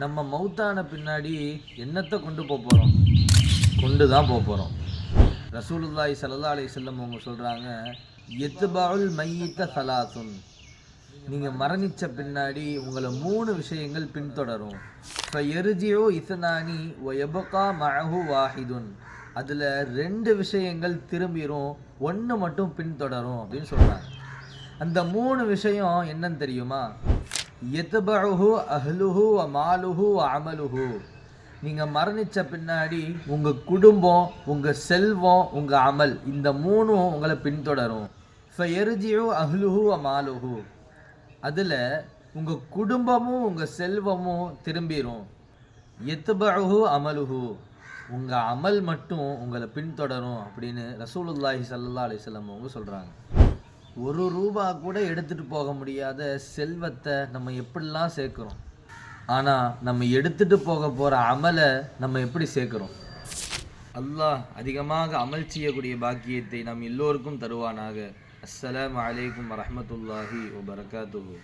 நம்ம மௌத்தான பின்னாடி என்னத்தை கொண்டு போக போகிறோம் கொண்டு தான் போக போகிறோம் ரசூலுல்லாய் ஸல்லல்லாஹு அலைஹி அவங்க சொல்கிறாங்க எத்துபாவுல் மையத்த சலாசுன் நீங்கள் மரணித்த பின்னாடி உங்களை மூணு விஷயங்கள் பின்தொடரும். இப்போ எருஜியோ இசனானி ஒ எபகா மழகு வாஹிதுன். அதில் ரெண்டு விஷயங்கள் திரும்பிரும் ஒன்று மட்டும் பின்தொடரும் அப்படின்னு சொல்கிறாங்க அந்த மூணு விஷயம் என்னன்னு தெரியுமா? எதுபழகு அஹ்லுஹு வ மாலுஹு அமலுஹு நீங்கள் மரணித்த பின்னாடி உங்கள் குடும்பம் உங்கள் செல்வம் உங்கள் அமல் இந்த மூணும் உங்களை பின்தொடரும். இப்போ எருஜியோ அஹ்லுஹு மாலுஹு அதில் உங்கள் குடும்பமும் உங்கள் செல்வமும் திரும்பிரும். எத்துபஹு அமலுஹு. உங்கள் அமல் மட்டும் உங்களை பின்தொடரும் அப்படின்னு ரசூலுல்லாஹி சல்லா அலைஹி அவங்க சொல்கிறாங்க ஒரு ரூபா கூட எடுத்துகிட்டு போக முடியாத செல்வத்தை நம்ம எப்படிலாம் சேர்க்குறோம்? ஆனால் நம்ம எடுத்துகிட்டு போக போகிற அமலை நம்ம எப்படி சேர்க்குறோம்? அல்லாஹ் அதிகமாக அமல் செய்யக்கூடிய பாக்கியத்தை நம் எல்லோருக்கும் தருவானாக. அஸ்ஸலாம் அலைக்கும் வரமத்துல்லாஹி வபரகாத்துஹு.